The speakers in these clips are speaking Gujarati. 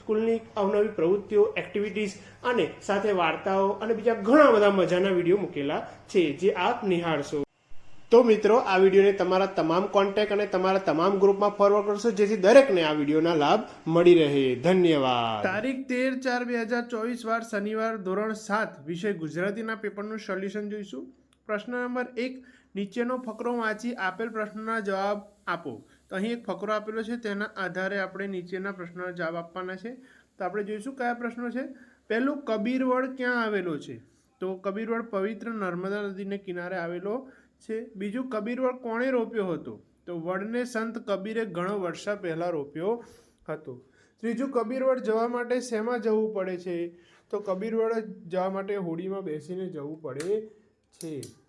સ્કૂલની અવનવી પ્રવૃત્તિઓ એક્ટિવિટીઝ અને સાથે વાર્તાઓ અને બીજા ઘણા બધા મજાના વીડિયો મૂકેલા છે, જે આપ નિહાળશો. તો મિત્રો, આ વિડીયોને તમારા તમામ કોન્ટેક્ટ અને તમારા તમામ ગ્રુપમાં ફોરવર્ડ કરશો, જેથી દરેકને આ વિડીયોના લાભ મળી રહે. ધન્યવાદ. તારીખ તેર ચાર બે હજાર ચોવીસ વાર શનિવાર ધોરણ સાત વિષય ગુજરાતીના પેપરનું સોલ્યુશન જોઈશું. પ્રશ્ન નંબર એક નીચેનો ફકરો વાંચી આપેલ પ્રશ્નના જવાબ આપો. તો અહીં એક ફકરો આપેલો છે, તેના આધારે આપણે નીચેના પ્રશ્નનો જવાબ આપવાના છે. તો આપણે જોઈશું કયા પ્રશ્નો છે. પહેલું કબીરવડ ક્યાં આવેલો છે? તો કબીરવડ પવિત્ર નર્મદા નદીને કિનારે આવેલો છે. બીજું કબીરવડ કોણે રોપ્યો હતો? તો વડને સંત કબીરે ઘણો વર્ષા પહેલાં રોપ્યો હતો. ત્રીજું કબીરવડ જવા માટે શેમાં જવું પડે છે? તો કબીરવડ જવા માટે હોડીમાં બેસીને જવું પડે છે.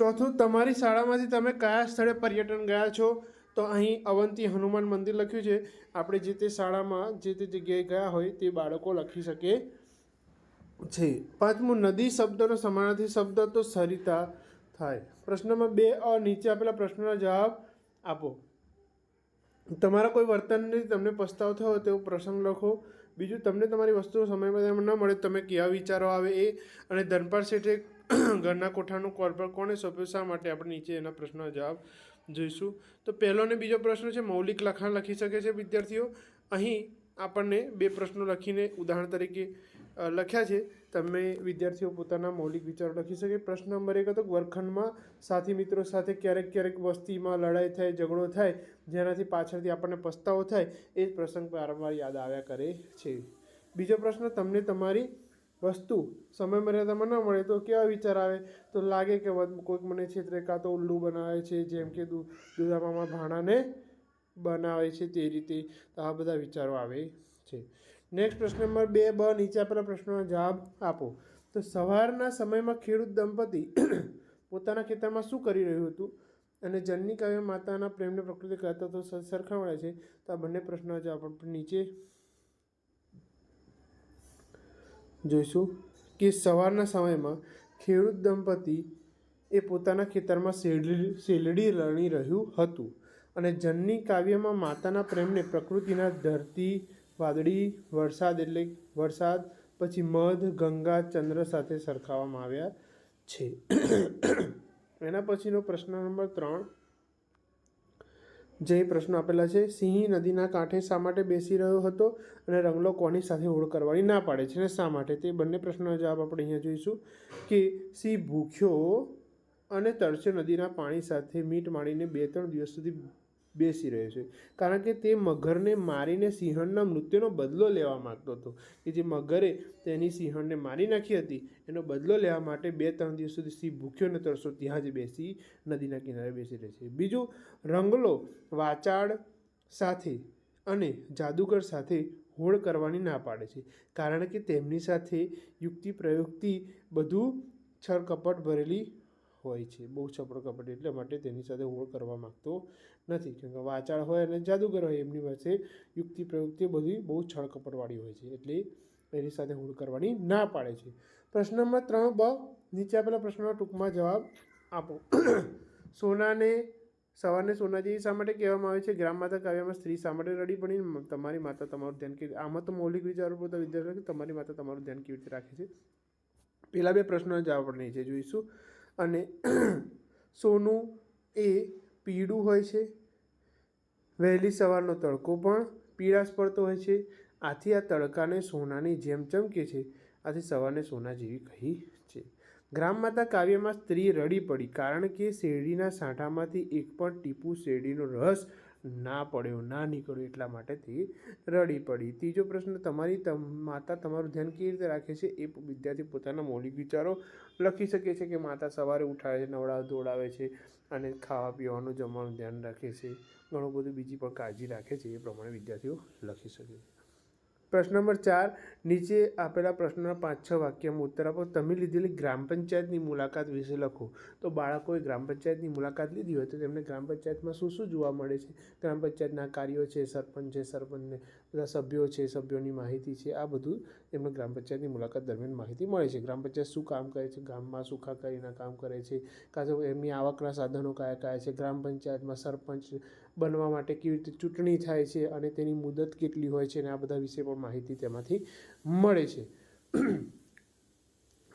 ચોથું, તમારી શાળામાંથી તમે કયા સ્થળે પર્યટન ગયા છો? તો અહીં અવંતી હનુમાન મંદિર લખ્યું છે. આપણે જે તે શાળામાં જે તે જગ્યાએ ગયા હોય તે બાળકો લખી શકે છે. પાંચમું, નદી શબ્દનો સમાનાર્થી શબ્દ તો સરિતા થાય. પ્રશ્નમાં બે અ નીચે આપેલા પ્રશ્નોના જવાબ આપો. તમારા કોઈ વર્તનથી તમને પસ્તાવ થયો તેવો પ્રસંગ લખો. બીજું, તમને તમારી વસ્તુઓ સમયમાં ન મળે તમે કેવા વિચારો આવે એ? અને ધનપાલ શેઠે ઘરના કોઠાનું કોલ પર કોણે સોંપ્યું શા માટે આપણે નીચે એના પ્રશ્નનો જવાબ જોઈશું. તો પહેલો અને બીજો પ્રશ્ન છે, મૌલિક લખાણ લખી શકે છે વિદ્યાર્થીઓ? અહીં આપણને બે પ્રશ્નો લખીને ઉદાહરણ તરીકે લખ્યા છે. તમે વિદ્યાર્થીઓ પોતાના મૌલિક વિચારો લખી શકે. પ્રશ્ન નંબર એક હતો, વર્ગખંડમાં સાથી મિત્રો સાથે ક્યારેક ક્યારેક વસ્તીમાં લડાઈ થાય, ઝઘડો થાય, જેનાથી પાછળથી આપણને પસ્તાવો થાય, એ જ પ્રસંગ વારંવાર યાદ આવ્યા કરે છે. બીજો પ્રશ્ન, તમને તમારી વસ્તુ સમય મર્યાદામાં ન મળે તો કેવા વિચાર આવે? તો લાગે કે કોઈક મને છેતરે કાં તો ઉલ્લુ બનાવે છે, જેમ કે દુધામામાં ભાણાને બનાવે છે તે રીતે. તો આ બધા વિચારો આવે છે. નેક્સ્ટ પ્રશ્ન નંબર બે, બ નીચે આપેલા પ્રશ્નોના જવાબ આપો. તો સવારના સમયમાં ખેડૂત દંપતી પોતાના ખેતરમાં શું કરી રહ્યું હતું? અને જનની કાવ્ય માતાના પ્રેમને પ્રકૃતિ કહેતા તો સરખામણે છે? તો આ બંને પ્રશ્નો જવાબ નીચે જોઈશું કે સવારના સમયમાં ખેડૂત દંપતી એ પોતાના ખેતરમાં શેરડી શેલડી રણી રહ્યું હતું અને જન્ની કાવ્યમાં માતાના પ્રેમને પ્રકૃતિના ધરતી, વાદળી, વરસાદ એટલે વરસાદ, પછી મધ, ગંગા, ચંદ્ર સાથે સરખાવવામાં આવ્યા છે. એના પછીનો પ્રશ્ન નંબર ત્રણ જે પ્રશ્નો આપેલા છે, સિંહ નદીના કાંઠે શા માટે બેસી રહ્યો હતો અને રંગલો કોની સાથે હોળ કરવાની ના પાડે છે અને શા માટે? તે બંને પ્રશ્નોનો જવાબ આપણે અહીંયા જોઈશું કે સિંહ ભૂખ્યો અને તરસ્યો નદીના પાણી સાથે મીટ માણીને બે ત્રણ દિવસ સુધી બેસી રહ્યો છે. કારણ કે તે મગરને મારીને સિંહણના મૃત્યુનો બદલો લેવા માગતો હતો. કે જે મગરે તેની સિંહણને મારી નાખી હતી, એનો બદલો લેવા માટે બે ત્રણ દિવસ સુધી સિંહ ભૂખ્યો ને તરસો ત્યાં જ બેસી નદીના કિનારે બેસી રહે છે. બીજું, રંગલો વાચાળ સાથે અને જાદુગર સાથે હોળ કરવાની ના પાડે છે. કારણ કે તેમની સાથે યુક્તિ પ્રયુક્તિ બધું છળકપટ ભરેલી હોય છે. બહુ છપડો કપટ એટલે માટે તેની સાથે હોળ કરવા માગતો નથી. કેમ કે વાચાળ હોય અને જાદુગર હોય એમની પાસે યુક્તિ પ્રયુક્તિ બધી બહુ છળ કપટવાળી હોય છે. એટલે એની સાથે હોળ કરવાની ના પાડે છે. પ્રશ્નમાં ત્રણ, બ, નીચે આપેલા પ્રશ્નનો ટૂંકમાં જવાબ આપો. સોનાને, સવારને સોના જેવી શા માટે કહેવામાં આવે છે? ગ્રામ માતા કાવ્યમાં સ્ત્રી શા માટે રડી પડી તમારી માતા તમારું ધ્યાન કેવી આમાં તો મૌલિક વિચારો પોતા વિદ્યાર્થીઓ તમારી માતા તમારું ધ્યાન કેવી રીતે રાખે છે? પહેલાં બે પ્રશ્નોના જવાબ આપણે છે જોઈશું. અને સોનું એ પીળું હોય છે. વહેલી સવારનો તડકો પણ પીળાશ પડતો હોય છે. આથી આ તડકાને સોનાની જેમ ચમકે છે. આથી સવારને સોના જેવી કહી છે. ગ્રામમાતા કાવ્યમાં સ્ત્રી રડી પડી કારણ કે શેરડીના સાંઠામાંથી એક પણ ટીપું શેરડીનો રસ ના પડ્યો ના નીકળ્યો એટલા માટે તે રડી પડી. ત્રીજો પ્રશ્ન, તમારી તમ માતા તમારું ધ્યાન કેવી રીતે રાખે છે એ વિદ્યાર્થી પોતાના મૌલિક વિચારો લખી શકે છે કે માતા સવારે ઉઠાવે છે નવડાવે દોડાવે છે અને ખાવા પીવાનું જમવાનું ધ્યાન રાખે છે. ઘણું બધું બીજી પણ કાળજી રાખે છે એ પ્રમાણે વિદ્યાર્થીઓ લખી શકે છે. પ્રશ્ન નંબર ચાર, નીચે આપેલા પ્રશ્નના પાંચ છ વાક્યમાં ઉત્તર આપો. તમે લીધેલી ગ્રામ પંચાયતની મુલાકાત વિશે લખો. તો બાળકોએ ગ્રામ પંચાયતની મુલાકાત લીધી હોય તો તેમને ગ્રામ પંચાયતમાં શું શું જોવા મળે છે? ગ્રામ પંચાયતના કાર્યો છે, સરપંચ છે, સરપંચને બધા સભ્યો છે, સભ્યોની માહિતી છે, આ બધું એમને ગ્રામ પંચાયતની મુલાકાત દરમિયાન માહિતી મળે છે. ગ્રામ પંચાયત શું કામ કરે છે? ગામમાં સુખાકારીના કામ કરે છે? કાં તો એમની આવકના સાધનો કયા કયા છે? ગ્રામ પંચાયતમાં સરપંચ બનવા માટે કેવી રીતે ચૂંટણી થાય છે અને તેની મુદત કેટલી હોય છે અને આ બધા વિશે પણ માહિતી તેમાંથી મળે છે.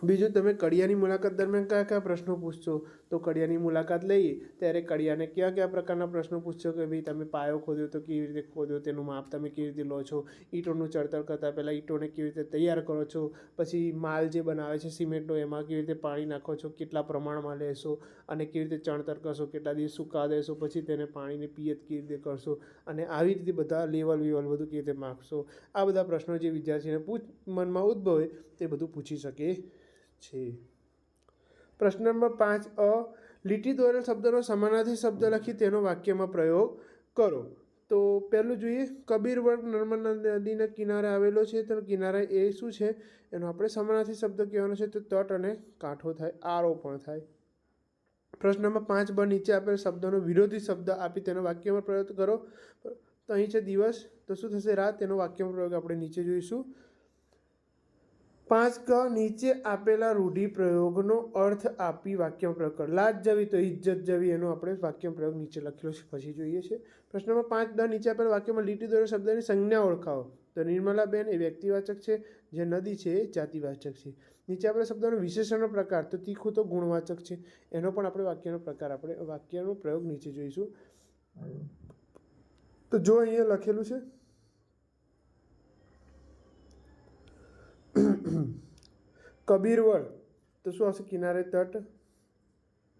બીજું તમે કડિયાની મુલાકાત દરમિયાન કયા કયા પ્રશ્નો પૂછશો? તો કડિયાની મુલાકાત લઈએ, ત્યારે કડિયાને કયા કયા પ્રકારના પ્રશ્નો પૂછશો કે ભાઈ તમે પાયો ખોદ્યો તો કેવી રીતે ખોદ્યો, તેનું માપ તમે કેવી રીતે લો છો? ઈંટોનું ચડતર કરતાં પહેલાં ઈંટોને કેવી રીતે તૈયાર કરો છો? પછી માલ જે બનાવે છે સિમેન્ટનો, એમાં કેવી રીતે પાણી નાખો છો? કેટલા પ્રમાણમાં લેશો? અને કેવી રીતે ચણતર કરશો? કેટલા દિવસ સુકા દેશો? પછી તેને પાણીને પિયત કેવી રીતે કરશો? અને આવી રીતે બધા લેવલ વેવલ બધું કેવી રીતે માપશો? આ બધા પ્રશ્નો જે વિદ્યાર્થીને પૂછ, મનમાં ઉદ્ભવે તે બધું પૂછી શકે છે. પ્રશ્ન નંબર પાંચ, અ, લીટી દોરેલ શબ્દનો સમાનાર્થી શબ્દ લખી તેનો વાક્યમાં પ્રયોગ કરો. તો પહેલું જોઈએ કબીરવર્ગ નર્મદા નદીના કિનારે આવેલો છે, તો કિનારે એ શું છે? એનો આપણે સમાનાર્થી શબ્દ કહેવાનો છે, તો તટ અને કાંઠો થાય, આરો પણ થાય. પ્રશ્ન નંબર પાંચ, બ, નીચે આપેલ શબ્દનો વિરોધી શબ્દ આપી તેનો વાક્યમાં પ્રયોગ કરો. તો અહીં છે દિવસ, તો શું થશે? રાત, તેનો વાક્યમાં પ્રયોગ આપણે નીચે જોઈશું. પાંચ ક નીચે આપેલા રૂઢિપ્રયોગનો અર્થ આપી વાક્ય પ્રયોગ લાજ જવી તો ઇજ્જત જવી, એનો આપણે વાક્ય પ્રયોગ નીચે લખેલો છે, પછી જોઈએ છે. પ્રશ્નમાં પાંચ દ નીચે આપેલા વાક્યમાં લીટી દોરેલ શબ્દની સંજ્ઞા ઓળખાવો. તો નિર્મલાબેન એ વ્યક્તિવાચક છે, જે નદી છે એ જાતિવાચક છે. નીચે આપેલા શબ્દનો વિશેષણનો પ્રકાર, તો તીખું તો ગુણવાચક છે. એનો પણ આપણે વાક્યનો પ્રકાર, આપણે વાક્યનો પ્રયોગ નીચે જોઈશું. તો જો અહીંયા લખેલું છે કબીરવડ તો શું આવશે? કિનારે તટ?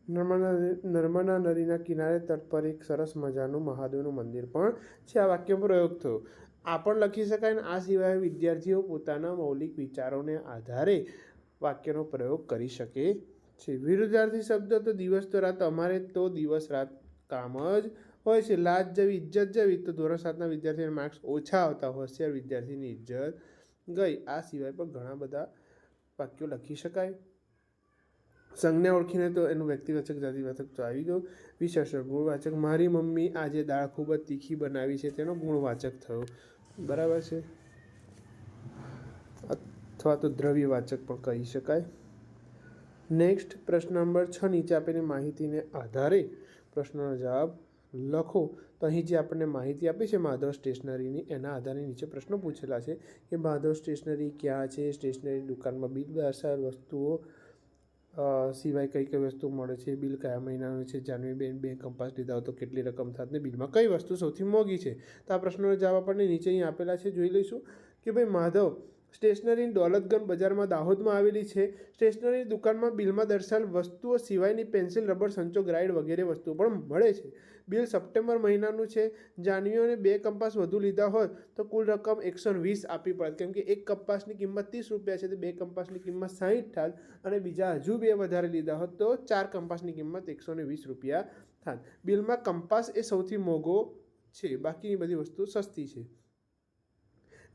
નર્મદા નર્મદા નદીના કિનારે તટ પર એક સરસ મજાનું મહાદેવનું મંદિર પણ છે. આ વાક્ય પ્રયોગ થયો. આ પણ લખી શકાય ને? આ સિવાય વિદ્યાર્થીઓ પોતાના મૌલિક વિચારોને આધારે વાક્યનો પ્રયોગ કરી શકે છે. વિરુદ્ધાર્થી શબ્દ તો દિવસ તો રાત, અમારે તો દિવસ રાત કામ જ હોય છે. લાજ જેવી, ઇજ્જત જેવી, તો ધોરણ સાતના વિદ્યાર્થીઓને માર્ક્સ ઓછા આવતા હોશિયાર વિદ્યાર્થીની ઇજ્જત ગઈ. આ સિવાય પણ ઘણા બધા વાક્યો લખી શકાય. સંજ્ઞા ઓળખીને તો એનું વ્યક્તિવાચક જાતિવાચક તો આવી ગયું. વિશેષણ, ગુણવાચક. મારી મમ્મી આજે દાળ ખૂબ જ તીખી બનાવી છે, તેનો ગુણવાચક થયો. બરાબર છે? અથવા તો દ્રવ્યવાચક પણ કહી શકાય. નેક્સ્ટ પ્રશ્ન નંબર છ નીચે આપેલી માહિતીને આધારે પ્રશ્નનો જવાબ લખો. તો અહીં જે આપણને માહિતી આપી છે માધવ સ્ટેશનરીની, એના આધારે નીચે પ્રશ્નો પૂછેલા છે કે માધવ સ્ટેશનરી ક્યાં છે? સ્ટેશનરી દુકાનમાં બિલ દર્શાવેલ વસ્તુઓ સિવાય કઈ કઈ વસ્તુ મળે છે? બિલ કયા મહિનાનું છે? જાનવી બેન બે કંપાસ લીધા તો કેટલી રકમ થાત ને બિલમાં? કઈ વસ્તુ સૌથી મોંઘી છે? તો આ પ્રશ્નોનો જવાબ આપણને નીચે અહીં આપેલા છે, જોઈ લઈશું કે ભાઈ માધવ સ્ટેશનરી દોલતગંજ બજારમાં દાહોદમાં આવેલી છે. સ્ટેશનરી દુકાનમાં બિલમાં દર્શાવેલ વસ્તુઓ સિવાયની પેન્સિલ, રબર, સંચો, ગ્રાઇડ વગેરે વસ્તુઓ પણ મળે છે. બિલ સપ્ટેમ્બર મહિનાનું છે. જાન્યુઆરી બે કંપાસ વધુ લીધા હોય તો કુલ રકમ એકસો વીસ આપવી પડે. કેમ કે એક કંપાસની કિંમત ત્રીસ રૂપિયા છે, તો બે કંપાસની કિંમત સાહીઠ થાત અને બીજા હજુ બે વધારે લીધા હોત તો ચાર કંપાસની કિંમત એકસો વીસ રૂપિયા થાત બિલમાં કંપાસ એ સૌથી મોંઘો છે, બાકીની બધી વસ્તુ સસ્તી છે.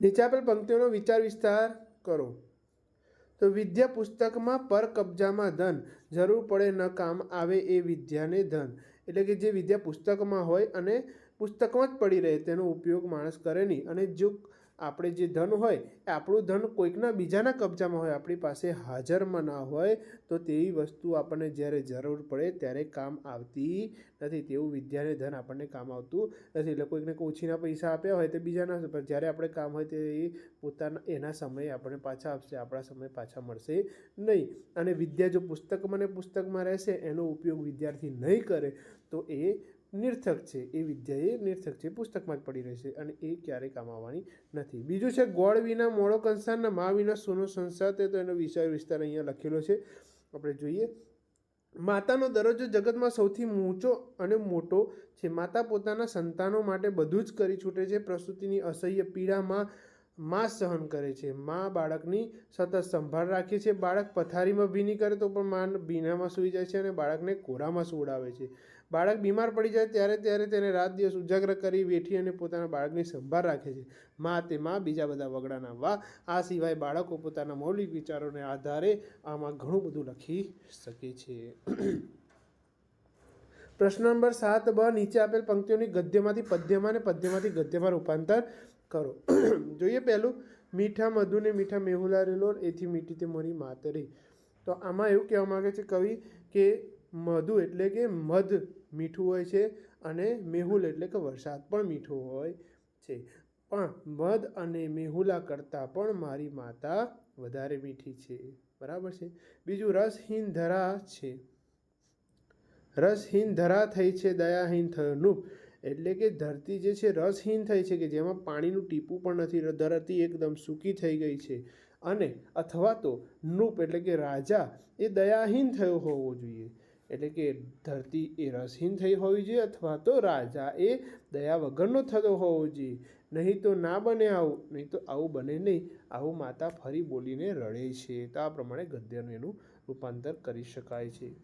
નીચે આપેલ પંક્તિઓનો વિચાર વિસ્તાર કરો. તો વિદ્યા પુસ્તકમાં પર કબજામાં ધન, જરૂર પડે ન કામ આવે એ વિદ્યાને ધન. એટલે કે જે વિદ્યા પુસ્તકમાં હોય અને પુસ્તકમાં જ પડી રહે, તેનો ઉપયોગ માણસ કરે નહીં. અને જો આપણે જે ધન હોય, એ આપણું ધન કોઈકના બીજાના કબજામાં હોય, આપણી પાસે હાજરમાં ના હોય, તો તેવી વસ્તુ આપણને જ્યારે જરૂર પડે, ત્યારે કામ આવતી નથી. તેવું વિદ્યાને ધન આપણને કામ આવતું નથી. એટલે કોઈકને ઓછીના પૈસા આપ્યા હોય, તે બીજાના પણ જ્યારે આપણે કામ હોય, તે પોતાના, એના સમયે આપણને પાછા આપશે. આપણા સમય પાછા મળશે નહીં. અને વિદ્યા જો પુસ્તકમાં ને પુસ્તકમાં રહેશે, એનો ઉપયોગ વિદ્યાર્થી નહીં કરે તો એ નિર્થક છે. એ વિદ્યા એ નિર્થક છે. પુસ્તકમાં જ પડી રહેશે અને એ ક્યારેય કામ આવવાની નથી. બીજું છે, ગોળ વિના મોળો કંસાર ને મા વિના સોનો સંસાર તે તો એનો વિષય વિસ્તાર અહીંયા લખેલો છે. આપણે જોઈએ. માતાનો દરજ્જો જગતમાં સૌથી ઊંચો અને મોટો છે. માતા પોતાના સંતાનો માટે બધું જ કરી છૂટે છે. પ્રસૂતિની અસહ્ય પીડામાં માં સહન કરે છે. માં બાળકની સતત સંભાળ રાખે છે. બાળક પથારીમાં ભીની કરે તો પણ માં ભીનામાં સૂઈ જાય છે અને બાળકને કોરામાં સુવડાવે છે. બાળક બીમાર પડી જાય ત્યારે ત્યારે તેને રાત દિવસ ઉજાગર કરી વેઠી અને પોતાના બાળકની સંભાળ રાખે છે. મા તે મા બીજા બધા વગડાના વા આ સિવાય બાળકો પોતાના મૌલિક વિચારોને આધારે આમાં ઘણું બધું લખી શકે છે. પ્રશ્ન નંબર સાત બ, નીચે આપેલ પંક્તિઓની ગદ્યમાંથી પદ્યમાં અને પદ્યમાંથી ગદ્યમાં રૂપાંતર કરો. જોઈએ પહેલું, મીઠા મધુને મીઠા મેહુલા રેલો એથી મીઠી તે મોરી માતરી. તો આમાં એવું કહેવા માગે છે કવિ કે મધુ એટલે કે મધ મીઠું હોય છે અને મેહુલ એટલે કે વરસાદ પણ મીઠો હોય છે. પણ મધ અને મેહુલા કરતાં પણ મારી માતા વધારે મીઠી છે. બરાબર છે? બીજું રસહીન ધરા છે. રસહીન ધરા થઈ છે દયાહીન થયો એટલે કે ધરતી જે છે રસહીન થઈ છે કે જેમાં પાણીનું ટીપું પણ નથી, ધરતી એકદમ સૂકી થઈ ગઈ છે. અને અથવા તો નૃપ એટલે કે રાજા એ દયાહીન થયો હોવો જોઈએ. એટલે કે ધરતી એ રસહીન થઈ હોવી જોઈએ અથવા તો રાજા એ દયા વગરનો થતો હોવો જોઈએ. નહીં તો ના બને આવું, નહીં તો આવું બને નહીં. આવું માતા ફરી બોલીને રડે છે. તો આ પ્રમાણે ગદ્યનું એનું રૂપાંતર કરી શકાય છે.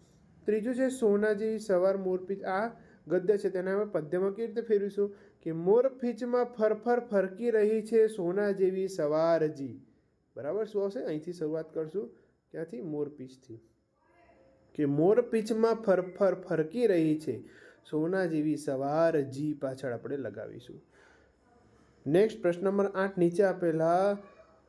ત્રીજું છે સોના જેવી સવાર મોરપીચ. આ ગદ્ય છે તેના અમે પદ્યમાં કેવી રીતે ફેરવીશું? કે મોરપીચમાં ફરફર ફરકી રહી છે સોના જેવી સવારજી. બરાબર? શું આવશે? અહીંથી શરૂઆત કરશું. ક્યાંથી? મોરપીચથી. કે મોર મોરપીચમાં ફરફર ફરકી રહી છે. સોના જેવી સવાર જી પાછળ આપણે લગાવીશું. નેક્સ્ટ પ્રશ્ન નંબર આઠ નીચે આપેલા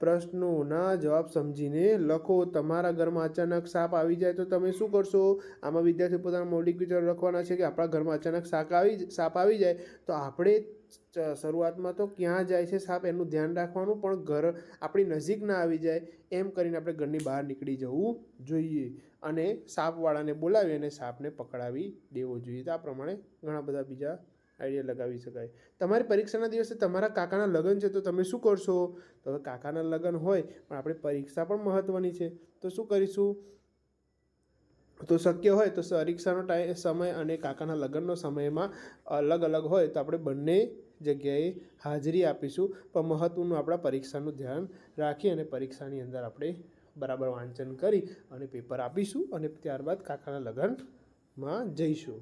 પ્રશ્નોના જવાબ સમજીને લખો. તમારા ઘરમાં અચાનક સાપ આવી જાય તો તમે શું કરશો? આમાં વિદ્યાર્થી પોતાના મૌલિક વિચારો લખવાના છે કે આપણા ઘરમાં અચાનક સાપ આવી સાપ આવી જાય તો આપણે શરૂઆતમાં તો ક્યાં જાય છે સાપ એનું ધ્યાન રાખવાનું, પણ ઘર આપણી નજીક ના આવી જાય એમ કરીને આપણે ઘરની બહાર નીકળી જવું જોઈએ અને સાપવાળાને બોલાવી અને સાપને પકડાવી દેવો જોઈએ. તો આ પ્રમાણે ઘણા બધા બીજા આઈડિયા લગાવી શકાય. તમારી પરીક્ષાના દિવસે તમારા કાકાના લગ્ન છે તો તમે શું કરશો? તો હવે કાકાના લગ્ન હોય, પણ આપણે પરીક્ષા પણ મહત્ત્વની છે. તો શું કરીશું? તો શક્ય હોય તો પરીક્ષાનો ટાઈમ સમય અને કાકાના લગ્નનો સમયમાં અલગ અલગ હોય તો આપણે બંને જગ્યાએ હાજરી આપીશું. પણ મહત્ત્વનું આપણા પરીક્ષાનું ધ્યાન રાખી અને પરીક્ષાની અંદર આપણે બરાબર વાંચન કરી અને પેપર આપીશું અને ત્યારબાદ કાકાના લગ્નમાં જઈશું.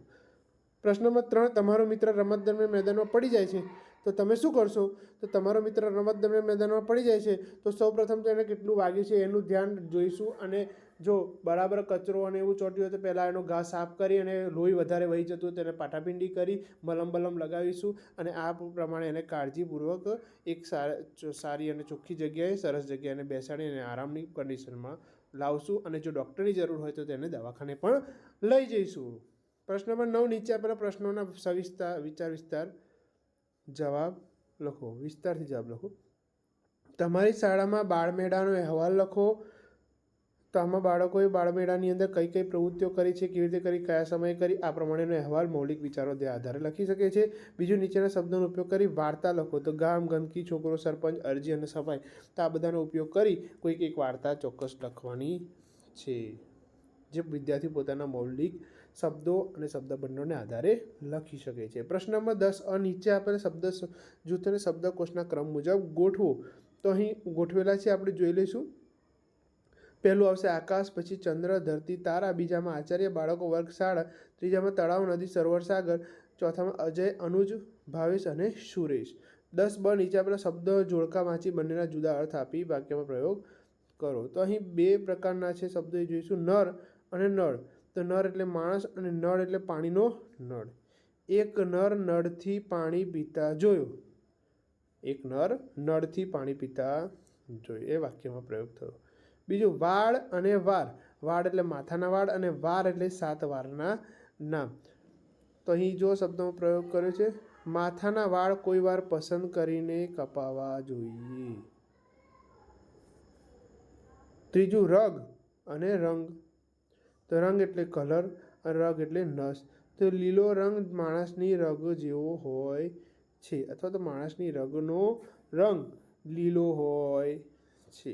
પ્રશ્ન નંબર ત્રણ તમારો મિત્ર રમત દરમિયાન મેદાનમાં પડી જાય છે. તો તમે શું કરશો? તો તમારો મિત્ર રમત દરમિયાન મેદાનમાં પડી જાય છે. તો સૌપ્રથમ તો એને કેટલું વાગ્યું છે એનું ધ્યાન જોઈશું અને જો બરાબર કચરો અને એવું ચોટ્યું હોય તો પહેલાં એનો ઘા સાફ કરી અને લોહી વધારે વહી જતું હોય તો એને પાટાપિંડી કરી, મલમ બલમ લગાવીશું અને આ પ્રમાણે એને કાળજીપૂર્વક એક સારી અને ચોખ્ખી જગ્યાએ, સરસ જગ્યાએ બેસાડી અને આરામની કન્ડિશનમાં લાવશું અને જો ડૉક્ટરની જરૂર હોય તો તેને દવાખાને પણ લઈ જઈશું. પ્રશ્ન નંબર નવ નીચે આપેલા પ્રશ્નોના સવિસ્તાર વિચાર વિસ્તાર જવાબ લખો. વિસ્તારથી જવાબ લખો. તમારી શાળામાં બાળમેળાનો અહેવાલ લખો. તો આમાં બાળકોએ બાળમેળાની અંદર કઈ કઈ પ્રવૃત્તિઓ કરી છે, કેવી રીતે કરી, કયા સમયે કરી, આ પ્રમાણેનો અહેવાલ મૌલિક વિચારો તે આધારે લખી શકે છે. બીજું નીચેના શબ્દોનો ઉપયોગ કરી વાર્તા લખો. તો ગામ, ગંદકી, છોકરો, સરપંચ, અરજી અને સફાઈ. તો આ બધાનો ઉપયોગ કરી કોઈક એક વાર્તા ચોક્કસ લખવાની છે. જે વિદ્યાર્થી પોતાના મૌલિક શબ્દો અને શબ્દ બંધોને આધારે લખી શકે છે. પ્રશ્નમાં દસ અ નીચે આપેલા શબ્દ જૂથ જૂથને શબ્દકોશના ક્રમ મુજબ ગોઠવો. તો અહીં ગોઠવેલા છે, આપણે જોઈ લઈશું. પહેલું આવશે આકાશ, પછી ચંદ્ર, ધરતી, તારા. બીજામાં આચાર્ય, બાળકો વર્ગ શાળા ત્રીજામાં તળાવ, નદી, સરોવર, સાગર. ચોથામાં અજય, અનુજ, ભાવેશ અને સુરેશ. દસ બ નીચે આપેલા શબ્દ જોડકા, વાંચી બંનેના જુદા અર્થ આપી વાક્યમાં પ્રયોગ કરો. તો અહીં બે પ્રકારના છે શબ્દો જોઈશું. નર અને નળ. તો નર એટલે માણસ અને નળ એટલે પાણીનો નળ. એક નર નળથી પાણી પીતા જોયો. એક નર નળથી પાણી પીતા જોયું. એ વાક્યમાં પ્રયોગ થયો. બીજું, વાળ અને વાર. વાળ એટલે માથાના વાળ અને વાર એટલે સાત વારના નામ. તો અહીં જો શબ્દનો પ્રયોગ કર્યો છે, માથાના વાળ કોઈ વાર પસંદ કરીને કપાવા જોઈએ. ત્રીજું, રગ અને રંગ. તો રંગ એટલે કલર અને રગ એટલે નસ. તો લીલો રંગ માણસની રગ જેવો હોય છે અથવા તો માણસની રગનો રંગ લીલો હોય છે.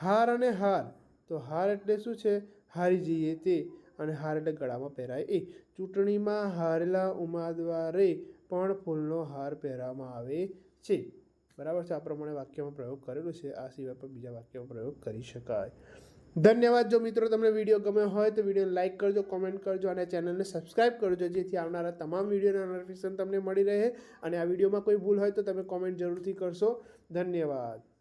હાર અને હાર. તો હાર એટલે શું છે? હારી જઈએ તે અને હાર એટલે ગળામાં પહેરાય એ. ચૂંટણીમાં હારેલા ઉમેદવારે પણ ફૂલનો હાર પહેરવામાં આવે છે. બરાબર છે? આ પ્રમાણે વાક્યમાં પ્રયોગ કરેલો છે. આ સિવાય પણ બીજા વાક્યમાં પ્રયોગ કરી શકાય. ધન્યવાદ. જો મિત્રો તમને વીડિયો ગમ્યો હોય તો વિડીયોને લાઇક કરજો, કોમેન્ટ કરજો અને ચેનલને સબસ્ક્રાઇબ કરજો, જેથી આવનારા તમામ વિડીયોના નોટિફિકેશન તમને મળી રહે. અને આ વિડીયોમાં કોઈ ભૂલ હોય તો તમે કોમેન્ટ જરૂરથી કરશો. ધન્યવાદ.